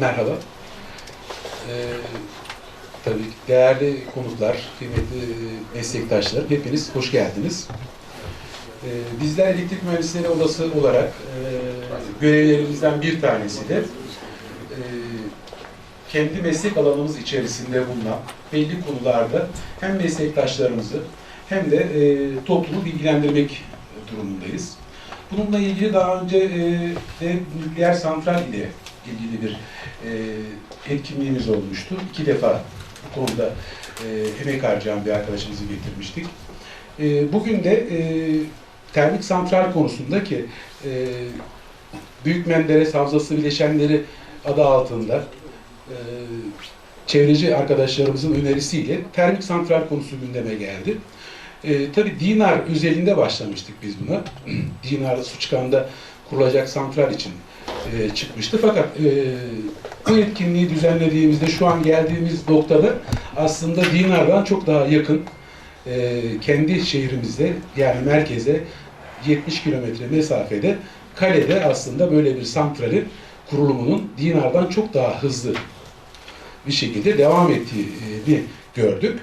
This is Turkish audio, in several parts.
Merhaba. Ee, tabii değerli konuklar, kıymetli e, meslektaşlar, hepiniz hoş geldiniz. Ee, bizler elektrik mühendisleri odası olarak e, görevlerimizden bir tanesi de e, kendi meslek alanımız içerisinde bulunan belli konularda hem meslektaşlarımızı hem de e, toplumu bilgilendirmek durumundayız. Bununla ilgili daha önce e, de nükleer santral ile ilgili bir e, etkinliğimiz olmuştu. İki defa bu konuda e, emek harcayan bir arkadaşımızı getirmiştik. E, bugün de e, termik santral konusunda ki e, Büyük Menderes Havzası bileşenleri adı altında e, çevreci arkadaşlarımızın önerisiyle termik santral konusu gündeme geldi. E, tabii Dinar özelinde başlamıştık biz buna. Dinar su çıkanda kurulacak santral için e, çıkmıştı. Fakat e, bu etkinliği düzenlediğimizde şu an geldiğimiz noktada aslında Dinar'dan çok daha yakın e, kendi şehrimizde yani merkeze 70 kilometre mesafede Kale'de aslında böyle bir santralin kurulumunun Dinar'dan çok daha hızlı bir şekilde devam ettiğini gördük.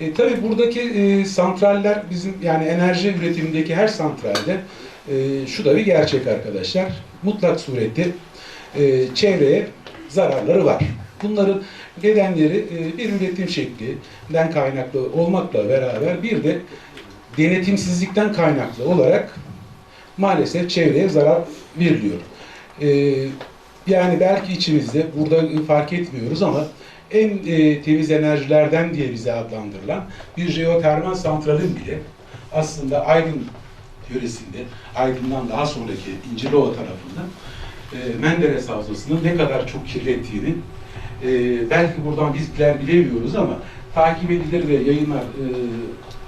E, tabii buradaki e, santraller bizim yani enerji üretimindeki her santralde e, şu da bir gerçek arkadaşlar. Mutlak surette e, çevreye zararları var. Bunların nedenleri e, bir üretim şeklinden kaynaklı olmakla beraber bir de denetimsizlikten kaynaklı olarak maalesef çevreye zarar veriliyor. E, yani belki içimizde burada fark etmiyoruz ama en e, temiz enerjilerden diye bize adlandırılan bir jeotermal santralin bile aslında Aydın yöresinde, Aydın'dan daha sonraki İncirova tarafında e, Menderes Havzası'nın ne kadar çok kirlettiğini e, belki buradan bizler bilemiyoruz ama takip edilir ve yayınlar e,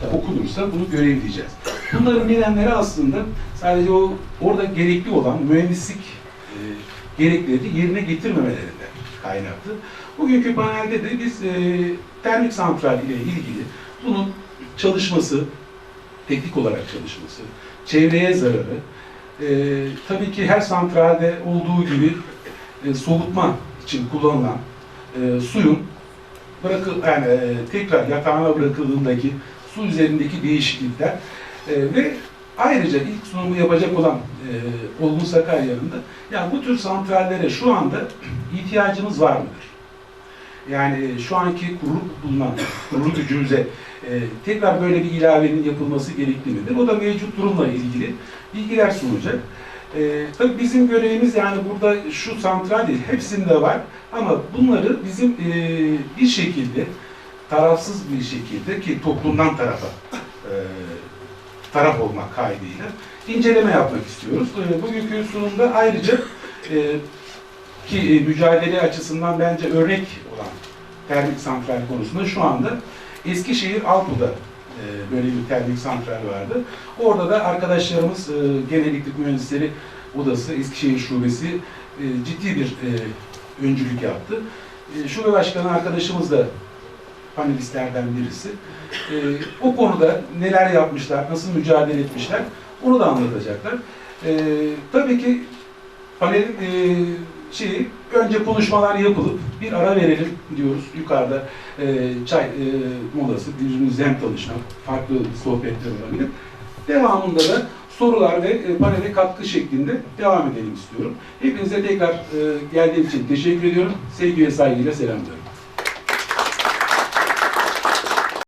da okunursa bunu görebileceğiz. Bunların nedenleri aslında sadece o orada gerekli olan mühendislik e, gerekleri yerine getirmemelerinden kaynaklı. Bugünkü panelde de biz e, termik santral ile ilgili bunun çalışması, teknik olarak çalışması, çevreye zararı, e, tabii ki her santralde olduğu gibi e, soğutma için kullanılan e, suyun bırakıl yani e, tekrar yatağına bırakıldığındaki su üzerindeki değişiklikler e, ve ayrıca ilk sunumu yapacak olan e, Olgun Sakarya'nın da yani bu tür santrallere şu anda ihtiyacımız var mıdır? Yani şu anki kuruluk bulunan kurulu gücümüze e, tekrar böyle bir ilavenin yapılması gerekli midir? O da mevcut durumla ilgili bilgiler sunacak. E, tabii bizim görevimiz yani burada şu santral değil, hepsinde var ama bunları bizim e, bir şekilde tarafsız bir şekilde ki toplumdan tarafa e, taraf olmak kaydıyla inceleme yapmak istiyoruz. E, bugünkü sunumda ayrıca e, ki e, mücadele açısından bence örnek olan termik santral konusunda şu anda Eskişehir Alpu'da e, böyle bir termik santral vardı. Orada da arkadaşlarımız e, Genel Elektrik Mühendisleri Odası Eskişehir Şubesi e, ciddi bir e, öncülük yaptı. E, Şube Başkanı arkadaşımız da panelistlerden birisi. E, o konuda neler yapmışlar, nasıl mücadele etmişler onu da anlatacaklar. E, tabii ki panelin e, şeyi önce konuşmalar yapılıp bir ara verelim diyoruz. Yukarıda e, çay e, molası, birbirimizle hem tanışmak, farklı sohbetler olabilir. Devamında da sorular ve e, panele katkı şeklinde devam edelim istiyorum. Hepinize tekrar e, geldiğiniz için teşekkür ediyorum. Sevgi ve saygıyla selamlıyorum.